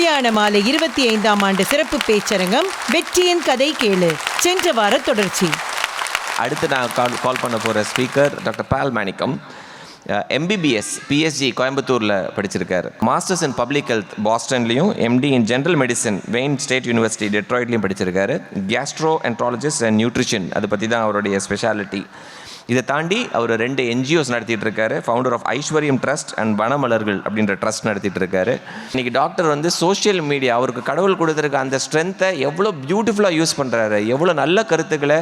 கல்யாண மாலை இருபத்தி ஐந்தாம் ஆண்டு சிறப்பு பேச்சரங்கம் வெற்றியின் கதை கேளு. சென்ற வார தொடர்ச்சி. அடுத்து நான் கால் கால் பண்ண போகிற speaker doctor Paul Manickam. MBBS PSG கோயம்புத்தூரில் படிச்சிருக்கார். Masters in public health பாஸ்டன்லையும் MD in general medicine Wayne State University டெட்ராய்ட்லையும் படிச்சிருக்காரு. கேஸ்ட்ரோ என்ட்ராலஜிஸ்ட் அண்ட் நியூட்ரிஷன் அதை பற்றி தான் அவருடைய ஸ்பெஷாலிட்டி இதை தாண்டி அவர் ரெண்டு என்ஜிஓஸ் நடத்திட்டு இருக்காரு founder of Aishwaryam trust and வனமலர்கள் அப்படின்ற ட்ரஸ்ட் நடத்திட்டு இருக்காரு இன்னைக்கு டாக்டர் வந்து சோஷியல் மீடியா அவருக்கு கடவுள் கொடுத்துருக்க அந்த ஸ்ட்ரென்த்தை எவ்வளோ பியூட்டிஃபுல்லாக யூஸ் பண்ணுறாரு எவ்வளோ நல்ல கருத்துக்களை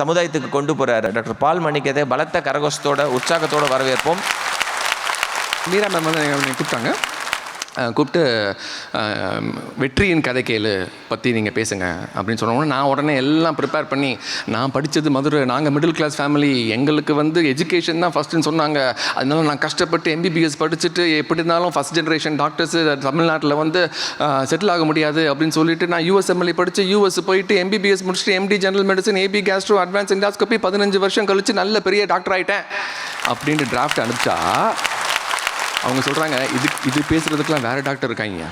சமுதாயத்துக்கு கொண்டு போகிறாரு டாக்டர் பால் மணிக்கதை பலத்த கரகோஷத்தோட உற்சாகத்தோட வரவேற்போம். மீரா மேம் வந்து கூப்பிட்டாங்க. கூப்பிட்டு வெற்றியின் கதை கேளு பற்றி நீங்கள் பேசுங்க அப்படின்னு சொன்னோன்னே நான் உடனே எல்லாம் ப்ரிப்பேர் பண்ணி நான் படித்தது மதுரை நாங்கள் மிடில் கிளாஸ் ஃபேமிலி எங்களுக்கு வந்து எஜுகேஷன் தான் ஃபஸ்ட்டுன்னு சொன்னாங்க. அதனால நான் கஷ்டப்பட்டு எம்பிபிஎஸ் படிச்சுட்டு எப்படி இருந்தாலும் ஃபஸ்ட் ஜென்ரேஷன் டாக்டர்ஸ் தமிழ்நாட்டில் வந்து செட்டில் ஆக முடியாது அப்படின்னு சொல்லிட்டு நான் யூஎஸ்எம்எல்ஏ படித்து யூஎஸ் போயிட்டு எம்பிபிஎஸ் முடிச்சுட்டு MD general medicine AB gastro advance endoscopy பதினஞ்சு வருஷம் கழித்து நல்ல பெரிய டாக்டர் ஆகிட்டேன் அப்படின்ட்டு டிராஃப்ட் அனுப்பிச்சா அவங்க சொல்கிறாங்க இது இது பேசுகிறதுக்கெலாம் வேறு டாக்டர் இருக்காங்க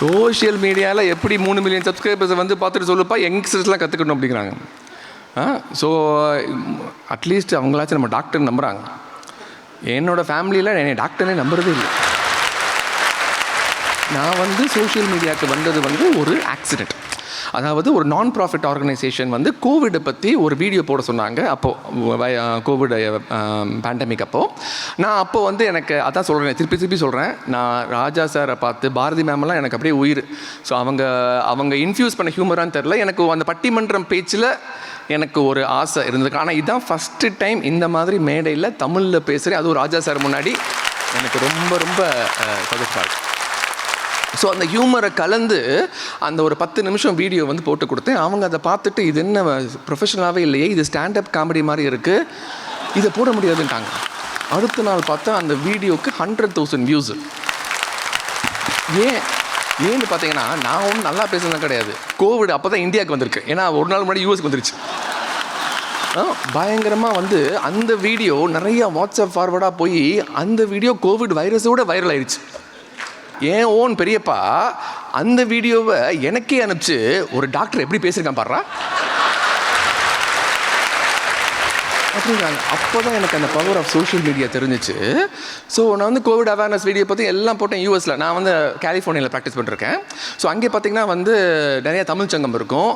சோஷியல் மீடியாவில் எப்படி மூணு மில்லியன் சப்ஸ்கிரைபர்ஸை வந்து பார்த்துட்டு சொல்லுப்பா யங்ஸ்டர்ஸ்லாம் கற்றுக்கணும் அப்படிங்கிறாங்க. ஆ ஸோ அட்லீஸ்ட் அவங்களாச்சும் நம்ம டாக்டர் நம்புகிறாங்க என்னோடய ஃபேமிலியில் என்னை டாக்டரே நம்புறதே இல்லை. நான் வந்து சோஷியல் மீடியாவுக்கு வந்தது வந்து ஒரு ஆக்சிடெண்ட் அதாவது ஒரு நான் ப்ராஃபிட் ஆர்கனைசேஷன் வந்து கோவிடை பற்றி ஒரு வீடியோ போட சொன்னாங்க. அப்போது கோவிட் பேண்டமிக் அப்போது நான் அப்போது வந்து எனக்கு அதான் சொல்கிறேன் திருப்பி திருப்பி சொல்கிறேன் நான் ராஜா சாரை பார்த்து பாரதி மேமெல்லாம் எனக்கு அப்படியே உயிர். ஸோ அவங்க அவங்க இன்ஃப்யூஸ் பண்ண ஹியூமரான்னு தெரில எனக்கு அந்த பட்டிமன்றம் பேச்சில் எனக்கு ஒரு ஆசை இருந்தது. ஆனால் இதுதான் ஃபஸ்ட்டு டைம் இந்த மாதிரி மேடையில் தமிழில் பேசுகிறேன் அதுவும் ராஜா சார் முன்னாடி. எனக்கு ரொம்ப ரொம்ப சந்தோஷமாக ஸோ அந்த ஹியூமரை கலந்து அந்த ஒரு பத்து நிமிஷம் வீடியோ வந்து போட்டு கொடுத்தேன். அவங்க அதை பார்த்துட்டு இது என்ன ப்ரொஃபஷனலாகவே இல்லையே இது ஸ்டாண்டப் காமெடி மாதிரி இருக்குது இதை போட முடியாதுன்ட்டாங்க. அடுத்த நாள் பார்த்தா அந்த வீடியோக்கு ஹண்ட்ரட் தௌசண்ட் வியூஸ் ஏன்? ஏன்னு பார்த்தீங்கன்னா நான் ஒன்றும் நல்லா பேசுனது கிடையாது. கோவிட் அப்போ தான் இந்தியாவுக்கு வந்திருக்கு. ஏன்னா ஒரு நாள் முன்னாடி யூஎஸ்க்கு வந்துருச்சு. பயங்கரமாக வந்து அந்த வீடியோ நிறையா வாட்ஸ்அப் ஃபார்வர்டாக போய் அந்த வீடியோ கோவிட் வைரஸோட வைரல் ஆயிடுச்சு. ஏன் ஓன் பெரியப்பா அந்த வீடியோவை எனக்கே அனுப்பிச்சு ஒரு டாக்டர் எப்படி பேசியிருக்கான் பாடுறா அப்படிங்கிறாங்க. அப்போ தான் எனக்கு அந்த பவர் ஆஃப் சோஷியல் மீடியா தெரிஞ்சிச்சு. ஸோ நான் வந்து கோவிட் அவேர்னஸ் வீடியோ பற்றி எல்லாம் போட்டேன் யூஎஸில் நான் வந்து கலிஃபோர்னியாவில் ப்ராக்டிஸ் பண்ணிருக்கேன். ஸோ அங்கே பார்த்தீங்கன்னா வந்து நிறைய தமிழ் சங்கம் இருக்கும்.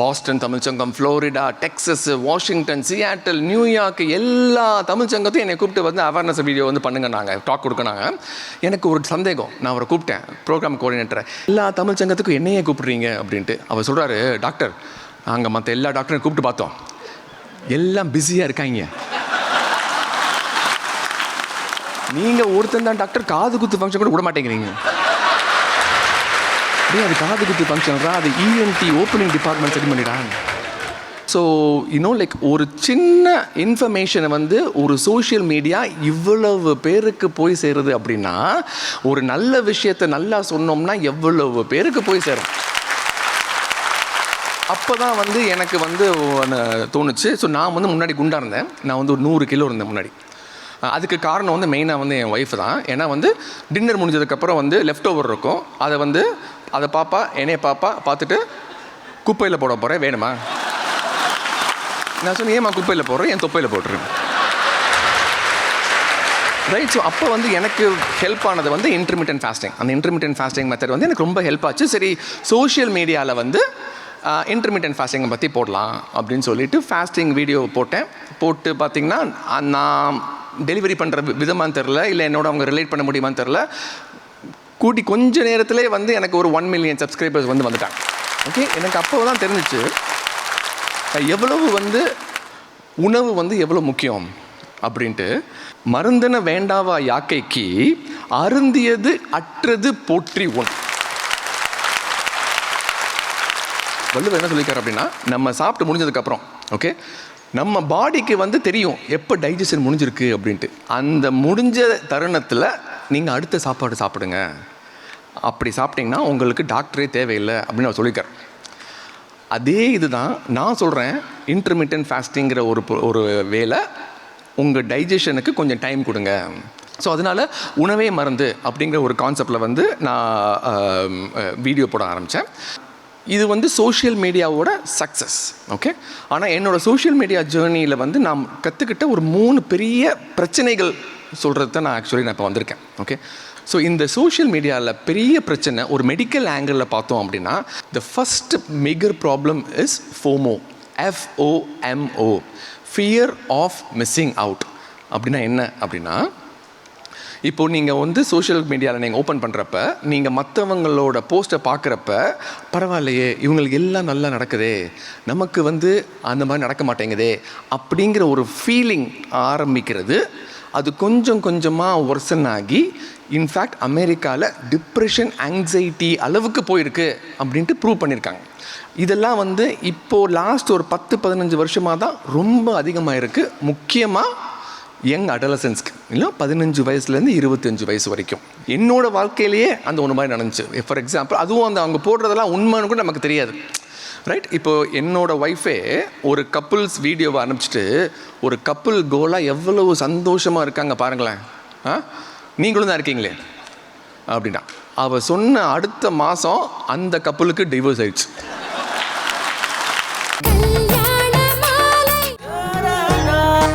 Boston Tamil Sangam Florida Texas Washington Seattle New York எல்லா தமிழ் சங்கத்தையும் என்னை கூப்பிட்டு வந்து அவேர்னஸ் வீடியோ வந்து பண்ணுங்க நாங்கள் டாக் கொடுக்கனாங்க. எனக்கு ஒரு சந்தேகம். நான் அவரை கூப்பிட்டேன். ப்ரோக்ராம் கோஆர்டினேட்டரை எல்லா தமிழ் சங்கத்துக்கும் என்னையே கூப்பிட்றீங்க அப்படின்ட்டு. அவர் சொல்கிறாரு டாக்டர் நாங்கள் மற்ற எல்லா டாக்டரையும் கூப்பிட்டு பார்த்தோம். எல்லாம் பிஸியாக இருக்காங்க. நீங்கள் ஒருத்தன் தான் டாக்டர் காது குத்து ஃபங்க்ஷன் கூட விட மாட்டேங்கிறீங்க. டேய் அது காது குத்து ஃபங்க்ஷன்ரா அது இஎன்டி ஓப்பனிங் டிபார்ட்மெண்ட் சரி பண்ணிடாங்க ஸோ இன்னும் லைக் ஒரு சின்ன இன்ஃபர்மேஷனை வந்து ஒரு சோஷியல் மீடியா இவ்வளவு பேருக்கு போய் சேருது அப்படின்னா ஒரு நல்ல விஷயத்தை நல்லா சொன்னோம்னா எவ்வளவு பேருக்கு போய் சேரும்? அப்போ தான் வந்து எனக்கு வந்து தோணுச்சு. ஸோ நான் வந்து முன்னாடி குண்டா இருந்தேன். நான் வந்து ஒரு நூறு கிலோ இருந்தேன் முன்னாடி. அதுக்கு காரணம் வந்து மெயினாக வந்து என் ஒய்ஃப் தான். ஏன்னா வந்து டின்னர் முடிஞ்சதுக்கப்புறம் வந்து லெஃப்ட் ஓவர் இருக்கும். அதை வந்து அதை பாப்பா என்னைய பாப்பா பார்த்துட்டு குப்பையில் போட போகிறேன் வேணுமா? நான் சொன்னேன் ஏமா குப்பையில் போடுறேன் என் தொப்பையில் போட்டுருவேன் ரைட் ஸோ அப்போ வந்து எனக்கு ஹெல்ப் ஆனது வந்து இன்டர்மீடியன் ஃபாஸ்டிங் அந்த இன்டர்மீடியன் ஃபாஸ்டிங் மெத்தட் வந்து எனக்கு ரொம்ப ஹெல்ப் ஆச்சு. சரி சோஷியல் மீடியாவில் வந்து இன்டர்மீடியன்ட் ஃபாஸ்டிங்கை பற்றி போடலாம் அப்படின்னு சொல்லிட்டு ஃபாஸ்டிங் வீடியோ போட்டேன். போட்டு பார்த்தீங்கன்னா நான் டெலிவரி பண்ணுற விதமான்னு தெரில இல்லை என்னோட அவங்க ரிலேட் பண்ண முடியுமான்னு தெரில கூட்டி கொஞ்ச நேரத்திலே வந்து எனக்கு ஒரு ஒன் மில்லியன் சப்ஸ்கிரைபர்ஸ் வந்து வந்துட்டாங்க. ஓகே எனக்கு அப்போ தான் தெரிஞ்சிச்சு எவ்வளவு வந்து உணவு வந்து எவ்வளோ முக்கியம் அப்படின்ட்டு. மருந்தன வேண்டாவா யாக்கைக்கு அருந்தியது அற்றது போற்றி உண். வள்ளுவர் என்ன சொல்லியிருக்காரு அப்படின்னா நம்ம சாப்பிட்டு முடிஞ்சதுக்கப்புறம் ஓகே நம்ம பாடிக்கு வந்து தெரியும் எப்போ டைஜஷன் முடிஞ்சிருக்கு அப்படின்ட்டு. அந்த முடிஞ்ச தருணத்தில் நீங்கள் அடுத்த சாப்பாடு சாப்பிடுங்க. அப்படி சாப்பிட்டிங்கன்னா உங்களுக்கு டாக்டரே தேவையில்லை அப்படின்னு அவர் சொல்லியிருக்கார். அதே இதுதான் நான் சொல்கிறேன் இன்டர்மீடியன்ட் ஃபாஸ்டிங்கிற ஒரு ஒரு வேலை உங்கள் டைஜஷனுக்கு கொஞ்சம் டைம் கொடுங்க. ஸோ அதனால் உணவே மருந்து அப்படிங்கிற ஒரு கான்செப்டில் வந்து நான் வீடியோ போட ஆரம்பித்தேன் இது வந்து சோஷியல் மீடியாவோட சக்ஸஸ் ஓகே ஆனால் என்னோட சோஷியல் மீடியா ஜேர்னியில் வந்து நான் கற்றுக்கிட்ட ஒரு மூணு பெரிய பிரச்சனைகள் சொல்கிறது தான் நான் ஆக்சுவலி நான் இப்போ வந்திருக்கேன் ஓகே ஸோ இந்த சோஷியல் மீடியாவில் பெரிய பிரச்சனை ஒரு மெடிக்கல் ஆங்கிளில் பார்த்தோம் அப்படின்னா the first major problem is FOMO F O M O fear of missing out அப்படின்னா என்ன? அப்படின்னா இப்போ நீங்கள் வந்து சோஷியல் மீடியாவில் நீங்கள் ஓப்பன் பண்ணுறப்ப நீங்கள் மற்றவங்களோட போஸ்ட்டை பார்க்குறப்ப பரவாயில்லையே இவங்களுக்கு எல்லாம் நல்லா நடக்குதே நமக்கு வந்து அந்த மாதிரி நடக்க மாட்டேங்குதே அப்படிங்கிற ஒரு ஃபீலிங் ஆரம்பிக்கிறது அது கொஞ்சம் கொஞ்சமாக ஒர்சன் ஆகி இன்ஃபேக்ட் அமெரிக்காவில் டிப்ரெஷன் ஆங்ஸைட்டி அளவுக்கு போயிருக்கு அப்படின்ட்டு ப்ரூவ் பண்ணியிருக்காங்க இதெல்லாம் வந்து இப்போது லாஸ்ட் ஒரு பத்து பதினஞ்சு வருஷமாக தான் ரொம்ப அதிகமாக இருக்குது முக்கியமாக யங் அடலசன்ஸ்க்கு இல்லை பதினஞ்சு வயசுலேருந்து இருபத்தஞ்சு வயசு வரைக்கும். என்னோட வாழ்க்கையிலேயே அந்த ஒன்று மாதிரி நடந்துச்சு. ஃபார் எக்ஸாம்பிள் அதுவும் அந்த அவங்க போடுறதெல்லாம் உண்மைன்னு கூட நமக்கு தெரியாது. ரைட் இப்போ என்னோட ஒய்ஃபே ஒரு கப்புள்ஸ் வீடியோவை அனுப்பிச்சிட்டு ஒரு கப்புள் கோலாக எவ்வளவு சந்தோஷமாக இருக்காங்க பாருங்களேன். ஆ? நீங்களும் தான் இருக்கீங்களே. அப்படின்னா அவள் சொன்ன அடுத்த மாதம் அந்த கப்புளுக்கு டிவோர்ஸ் ஆயிடுச்சு.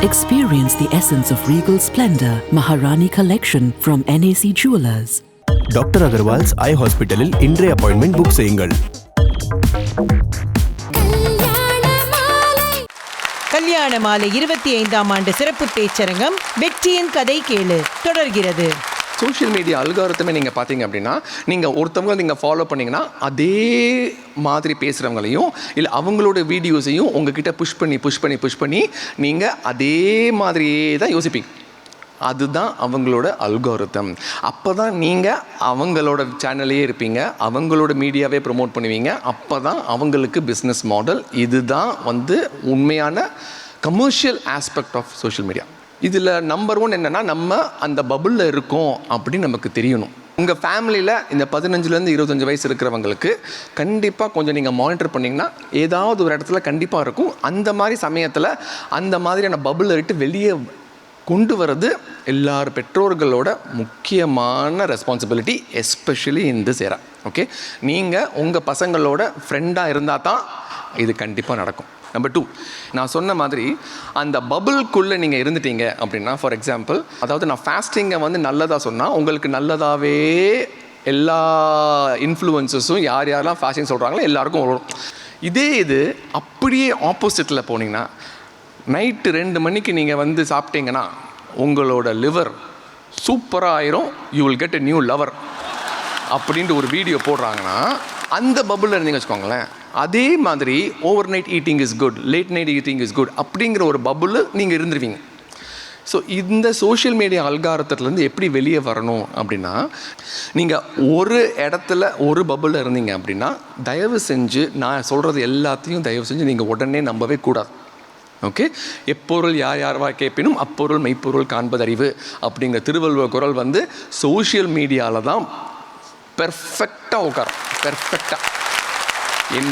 Experience the essence of regal splendor, Maharani Collection from NAC Jewelers. Doctor Agarwals eye ஹாஸ்பிட்டலில் இன்றைய அப்பாயின்மெண்ட் புக் செய்யுங்கள் கல்யாண மாலை இருபத்தி ஐந்தாம் ஆண்டு சிறப்பு பேச்சரங்கம் வெற்றியின் கதை கேளு தொடர்கிறது சோஷியல் மீடியா அல்காரத்தமே நீங்கள் பார்த்தீங்க அப்படின்னா நீங்கள் ஒருத்தவங்க நீங்கள் ஃபாலோ பண்ணிங்கன்னா அதே மாதிரி பேசுகிறவங்களையும் இல்லை அவங்களோட வீடியோஸையும் உங்ககிட்ட புஷ் பண்ணி புஷ் பண்ணி புஷ் பண்ணி நீங்கள் அதே மாதிரியே தான் யோசிப்பீங்க. அதுதான் அவங்களோட அல்காரித்தம் அப்போ தான் நீங்கள் அவங்களோட சேனல்லையே இருப்பீங்க அவங்களோட மீடியாவே ப்ரொமோட் பண்ணுவீங்க அப்போ தான் அவங்களுக்கு பிஸ்னஸ் மாடல் இதுதான் வந்து உண்மையான commercial aspect of social media இதில் நம்பர் ஒன் என்னென்னா நம்ம அந்த பபுளில் இருக்கோம் அப்படின்னு நமக்கு தெரியணும். உங்கள் ஃபேமிலியில் இந்த பதினஞ்சுலேருந்து இருபத்தஞ்சு வயசு இருக்கிறவங்களுக்கு கண்டிப்பாக கொஞ்சம் நீங்கள் மானிட்டர் பண்ணிங்கன்னா ஏதாவது ஒரு இடத்துல கண்டிப்பாக இருக்கும். அந்த மாதிரி சமயத்தில் அந்த மாதிரியான பபுளை விட்டு வெளியே கொண்டு வர்றது எல்லார் பெற்றோர்களோட முக்கியமான ரெஸ்பான்சிபிலிட்டி எஸ்பெஷலி இந்த சேரா ஓகே நீங்கள் உங்கள் பசங்களோட ஃப்ரெண்டாக இருந்தால் தான் இது கண்டிப்பாக நடக்கும். நம்பர் டூ நான் சொன்ன மாதிரி அந்த பபுள்குள்ளே நீங்கள் இருந்துட்டீங்க அப்படின்னா ஃபார் எக்ஸாம்பிள் அதாவது நான் ஃபாஸ்டிங்கை வந்து நல்லதாக சொன்னால் உங்களுக்கு நல்லதாகவே எல்லா இன்ஃப்ளூயன்சஸும் யார் யாரெல்லாம் ஃபாஸ்டிங் சொல்கிறாங்களோ எல்லாருக்கும் வரும். இதே இது அப்படியே ஆப்போசிட்டில் போனீங்கன்னா நைட்டு ரெண்டு மணிக்கு நீங்கள் வந்து சாப்பிட்டீங்கன்னா உங்களோட லிவர் சூப்பராக ஆயிரும். You will get a new lover அப்படின்ட்டு ஒரு வீடியோ போடுறாங்கன்னா அந்த பபுளில் இருந்தீங்க வச்சுக்கோங்களேன் அதே மாதிரி over night eating is good late night eating is good அப்படிங்கிற ஒரு பபுளில் நீங்கள் இருந்துருவீங்க. ஸோ இந்த சோஷியல் மீடியா அல்காரத்துலேருந்து எப்படி வெளியே வரணும் அப்படின்னா நீங்கள் ஒரு இடத்துல ஒரு பபுளில் இருந்தீங்க அப்படின்னா தயவு செஞ்சு நான் சொல்கிறது எல்லாத்தையும் தயவு செஞ்சு நீங்கள் உடனே நம்பவே கூடாது. ஓகே எப்பொருள் யார் யார்வா கேட்பினும் அப்பொருள் மெய்ப்பொருள் காண்பதறிவு அப்படிங்கிற திருவள்ளுவர் குரல் வந்து சோஷியல் மீடியாவில் தான் பெர்ஃபெக்டாக உட்காரும் பெர்ஃபெக்டாக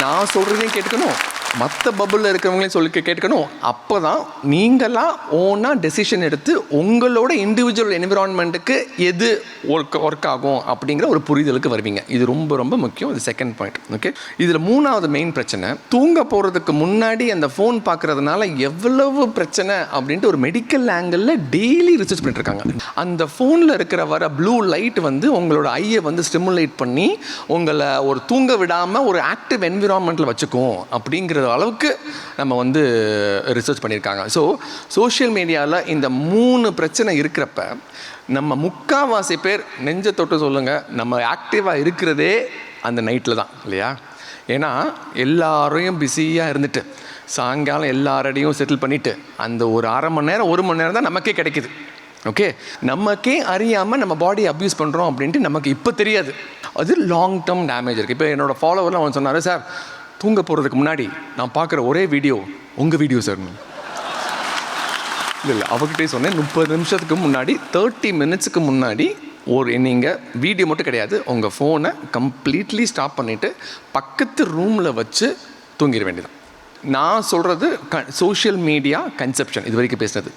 நான் சொல்கிறதையும் கேட்டுக்கணும். மற்ற பபுளில் இருக்கிறவங்களையும் சொல்லி கேட்கணும் கேட்டுக்கணும். அப்போ தான் நீங்களாம் ஓனாக டெசிஷன் எடுத்து உங்களோட இண்டிவிஜுவல் என்விரான்மெண்ட்டுக்கு எது ஒர்க் ஒர்க் ஆகும் அப்படிங்கிற ஒரு புரிதலுக்கு வருவீங்க. இது ரொம்ப ரொம்ப முக்கியம். இது செகண்ட் பாயிண்ட் ஓகே இதில் மூணாவது மெயின் பிரச்சனை தூங்க போகிறதுக்கு முன்னாடி அந்த ஃபோன் பார்க்குறதுனால எவ்வளவு பிரச்சனை அப்படின்ட்டு ஒரு மெடிக்கல் ஆங்கிளில் டெய்லி ரிசர்ச் பண்ணிட்டுருக்காங்க அந்த ஃபோனில் இருக்கிற வர ப்ளூ லைட் வந்து உங்களோட ஐயை வந்து ஸ்டிமுலேட் பண்ணி உங்களை ஒரு தூங்க விடாமல் ஒரு ஆக்டிவ் என்விரான்மெண்ட்டில் வச்சுக்கும் அப்படிங்கிற அளவுக்கு நம்ம வந்து ரிசர்ச் பண்ணியிருக்காங்க. ஸோ சோஷியல் மீடியாவில் இந்த மூணு பிரச்சனை இருக்கிறப்ப நம்ம முக்காவாசி பேர் நெஞ்ச தொட்டு சொல்லுங்கள் நம்ம ஆக்டிவாக இருக்கிறதே அந்த நைட்டில் தான் இல்லையா? ஏன்னா எல்லாரையும் பிஸியாக இருந்துட்டு சாயங்காலம் எல்லாரடையும் செட்டில் பண்ணிவிட்டு அந்த ஒரு அரை மணி நேரம் ஒரு மணி நேரம் தான் நமக்கே கிடைக்குது. ஓகே நமக்கே அறியாமல் நம்ம பாடி அப்யூஸ் பண்ணுறோம் அப்படின்ட்டு நமக்கு இப்போ தெரியாது. அது லாங் டேர்ம் டேமேஜ் இருக்குது இப்போ என்னோடய ஃபாலோவர்லாம் அவன் சொன்னார் சார் தூங்க போகிறதுக்கு முன்னாடி நான் பார்க்குற ஒரே வீடியோ உங்கள் வீடியோ சார் இல்லை இல்லை அவர்கிட்டே சொன்னேன். முப்பது நிமிஷத்துக்கு முன்னாடி தேர்ட்டி மினிட்ஸுக்கு முன்னாடி ஒரு நீங்கள் வீடியோ மட்டும் கிடையாது உங்கள் ஃபோனை கம்ப்ளீட்லி ஸ்டாப் பண்ணிவிட்டு பக்கத்து ரூமில் வச்சு தூங்கிட வேண்டியதான் நான் சொல்கிறது க சோஷியல் மீடியா கன்செப்ஷன் இது வரைக்கும் பேசுனது.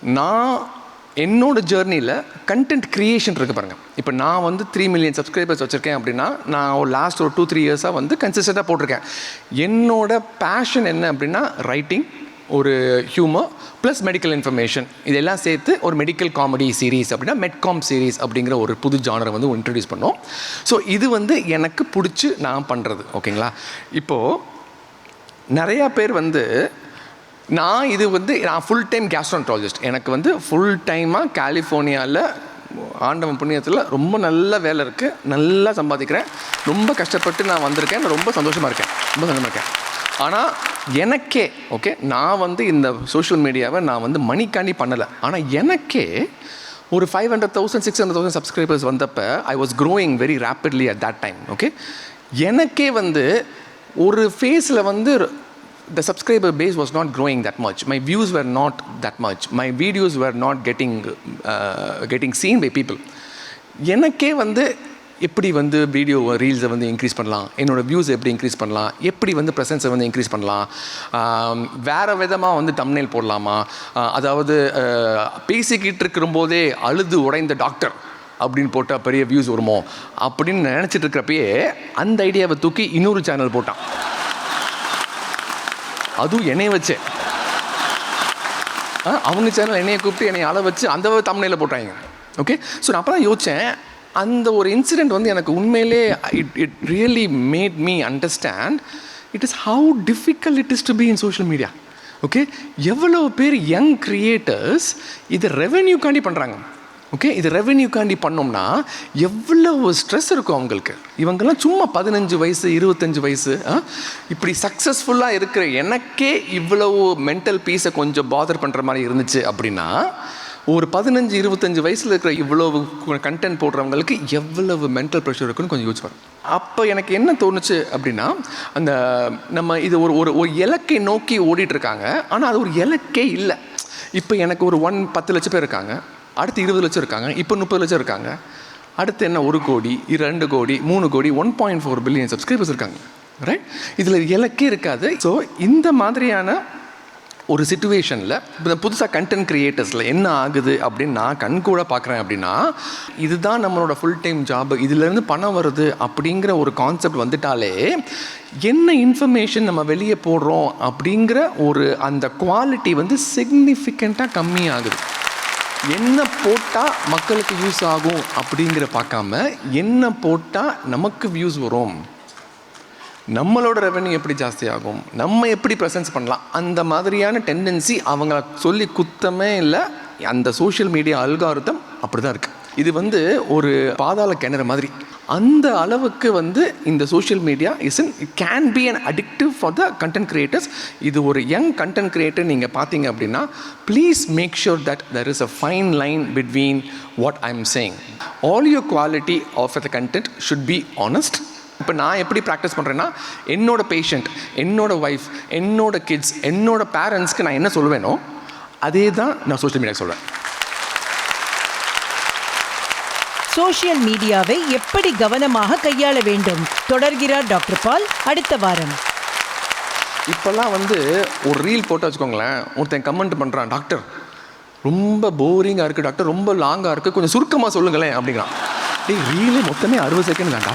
நான் என்னோடய ஜேர்னியில் கண்டென்ட் க்ரியேஷன் இருக்குது பாருங்கள் இப்போ நான் வந்து த்ரீ மில்லியன் சப்ஸ்கிரைபர்ஸ் வச்சுருக்கேன் அப்படின்னா நான் ஒரு லாஸ்ட் ஒரு டூ த்ரீ இயர்ஸாக வந்து கன்சிஸ்டண்ட்டாக போட்டிருக்கேன். என்னோட பேஷன் என்ன அப்படின்னா ரைட்டிங் ஒரு ஹியூமர் ப்ளஸ் மெடிக்கல் இன்ஃபர்மேஷன் இதெல்லாம் சேர்த்து ஒரு மெடிக்கல் காமெடி சீரீஸ் அப்படின்னா மெட்காம் சீரீஸ் அப்படிங்கிற ஒரு புது ஜானரை வந்து இன்ட்ரடியூஸ் பண்ணோம். ஸோ இது வந்து எனக்கு பிடிச்சி நான் பண்ணுறது ஓகேங்களா இப்போது நிறையா பேர் வந்து நான் இது வந்து நான் ஃபுல் டைம் கேஸ்ட்ரோன்ட்ராலஜிஸ்ட் எனக்கு வந்து ஃபுல் டைமாக கலிஃபோர்னியாவில் ஆண்டவன் புண்ணியத்தில் ரொம்ப நல்ல வேலை இருக்குது நல்லா சம்பாதிக்கிறேன். ரொம்ப கஷ்டப்பட்டு நான் வந்திருக்கேன். ரொம்ப சந்தோஷமாக இருக்கேன். ரொம்ப சந்தோஷமாக இருக்கேன். ஆனால் எனக்கே ஓகே நான் வந்து இந்த சோஷியல் மீடியாவை நான் வந்து மணிக்காண்டி பண்ணலை. ஆனால் எனக்கே ஒரு five hundred thousand six hundred thousand subscribers வந்தப்போ I was growing very rapidly at that time okay எனக்கே வந்து ஒரு ஃபேஸில் வந்து the subscriber base was not growing that much. My views were not that much. My videos were not getting uh, getting seen by people. எனக்கே வந்து எப்படி வந்து video ரீல்ஸை வந்து இன்க்ரீஸ் பண்ணலாம்? என்னோடய வியூஸ் எப்படி இன்க்ரீஸ் பண்ணலாம்? எப்படி வந்து ப்ரெசன்ஸை வந்து இன்க்ரீஸ் பண்ணலாம்? வேறு விதமாக வந்து தம்னேல் போடலாமா? அதாவது பேசிக்கிட்டு இருக்கிறபோதே அழுது உடைந்த டாக்டர் அப்படின்னு போட்டால் பெரிய வியூஸ் வருமோ? அப்படின்னு நினச்சிட்டு இருக்கிறப்பயே அந்த ஐடியாவை தூக்கி இன்னொரு சேனல் போட்டான். அதுவும் என்னைய வச்சு. ஆ, அவங்க சேனல் என்னையை கூப்பிட்டு என்னை அள வச்சு அந்த தமிழில் போட்டாங்க. ஓகே ஸோ நான் அப்போ தான் யோசித்தேன் அந்த ஒரு இன்சிடெண்ட் வந்து எனக்கு உண்மையிலே it it really made me understand it is how difficult it is to be in social media okay எவ்வளோ பேர் யங் க்ரியேட்டர்ஸ் இதை ரெவென்யூக்காண்டி பண்ணுறாங்க ஓகே இது ரெவென்யூக்காண்டி பண்ணோம்னா எவ்வளவு ஸ்ட்ரெஸ் இருக்கும் அவங்களுக்கு? இவங்கெல்லாம் சும்மா பதினஞ்சு வயசு இருபத்தஞ்சு வயசு இப்படி சக்ஸஸ்ஃபுல்லாக இருக்கிற எனக்கே இவ்வளவு மென்டல் பீஸை கொஞ்சம் பாதர் பண்ணுற மாதிரி இருந்துச்சு அப்படின்னா ஒரு பதினஞ்சு இருபத்தஞ்சு வயசில் இருக்கிற இவ்வளவு கண்டென்ட் போடுறவங்களுக்கு எவ்வளவு மென்டல் ப்ரெஷர் இருக்குன்னு கொஞ்சம் யோசிச்சு பாருங்க. அப்போ எனக்கு என்ன தோணுச்சு அப்படின்னா அந்த நம்ம இது ஒரு ஒரு ஒரு இலக்கை நோக்கி ஓடிட்டுருக்காங்க ஆனால் அது ஒரு இலக்கே இல்லை. இப்போ எனக்கு ஒரு ஒன் பத்து லட்சம் பேர் இருக்காங்க. அடுத்து இருபது லட்சம் இருக்காங்க இப்போ முப்பது லட்சம் இருக்காங்க. அடுத்து என்ன ஒரு கோடி இரண்டு ரெண்டு கோடி மூணு கோடி one point four billion subscribers இருக்காங்க. ரைட் இதில் இலக்கே இருக்காது. ஸோ இந்த மாதிரியான ஒரு சுச்சுவேஷனில் இப்போ புதுசாக கண்டென்ட் க்ரியேட்டர்ஸில் என்ன ஆகுது அப்படின்னு நான் கண் கூட பார்க்குறேன் அப்படின்னா இதுதான் நம்மளோட ஃபுல் டைம் ஜாப் இதுலேருந்து பணம் வருது அப்படிங்கிற ஒரு கான்செப்ட் வந்துட்டாலே என்ன இன்ஃபர்மேஷன் நம்ம வெளியே போடுறோம் அப்படிங்கிற ஒரு அந்த குவாலிட்டி வந்து சிக்னிஃபிகண்ட்டாக கம்மியாகுது. என்ன போட்டால் மக்களுக்கு யூஸ் ஆகும் அப்படிங்கிற பார்க்காம என்ன போட்டால் நமக்கு வியூஸ் வரும்? நம்மளோட ரெவென்யூ எப்படி ஜாஸ்தி ஆகும் நம்ம எப்படி ப்ரெசன்ஸ் பண்ணலாம்? அந்த மாதிரியான டெண்டன்சி அவங்க சொல்லி குத்தமே இல்லை. அந்த சோஷியல் மீடியா அல்காரிதம் அப்படி தான் இருக்குது இது வந்து ஒரு பாதாள கிணறு மாதிரி. அந்த அளவுக்கு வந்து இந்த social media is in can be an addictive for the content creators இது ஒரு யங் கண்டென்ட் கிரியேட்டர் நீங்கள் பார்த்தீங்க அப்படின்னா please make sure that there is a fine line between what I am saying all your quality of the content should be honest இப்போ நான் எப்படி practice பண்ணுறேன்னா என்னோட பேஷண்ட் என்னோட ஒய்ஃப் என்னோட கிட்ஸ் என்னோட பேரண்ட்ஸ்க்கு நான் என்ன சொல்வேனோ அதே தான் நான் சோஷியல் மீடியா சொல்வேன். சோஷியல் மீடியாவை எப்படி கவனமாக கையாள வேண்டும்? தொடர்கிறார் டாக்டர் பால். அடுத்த வாரம். இப்போல்லாம் வந்து ஒரு ரீல் போட்டு வச்சுக்கோங்களேன். ஒருத்தன் கமெண்ட் பண்ணுறான் டாக்டர் ரொம்ப போரிங்காக இருக்குது டாக்டர் ரொம்ப லாங்காக இருக்குது கொஞ்சம் சுருக்கமாக சொல்லுங்களேன் அப்படிங்கிறான். டேய் ரீலே மொத்தமே அறுபது செகண்ட் தான்டா.